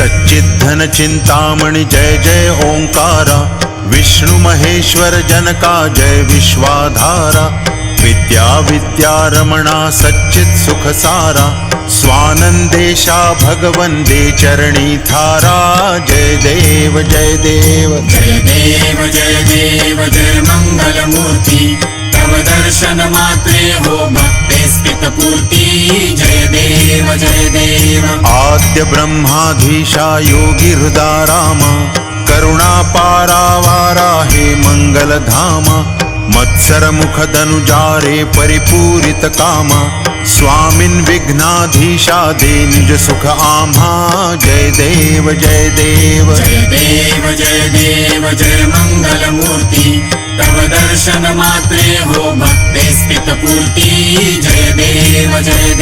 सच्चिद्धन चिंतामणि जय जय ओंकारा। विष्णु महेश्वर जनका जय विश्वाधारा। विद्या विद्या रमणा सच्चित सुख सारा स्वानंदेशा भगवन् दे चरणी थारा जय देव जय देव। जय देव जय देव जय मङ्गलमूर्ति तव दर्शन मात्रे हो भक्ते स्थितपूर्ति जय जय देव आद्य ब्रह्माधीशा योगी हृदा राम करुणा पारावारा हे मंगलधाम मत्सर मुख धनुजारे परिपूरित काम स्वामिन विघ्नाधीशा दे निज सुख आम्हा जय देव जय देव। जय देव जय देव जय मङ्गलमूर्ति तव दर्शन मात्रे हो भक्ते स्थितपूर्ति जय देव जय देव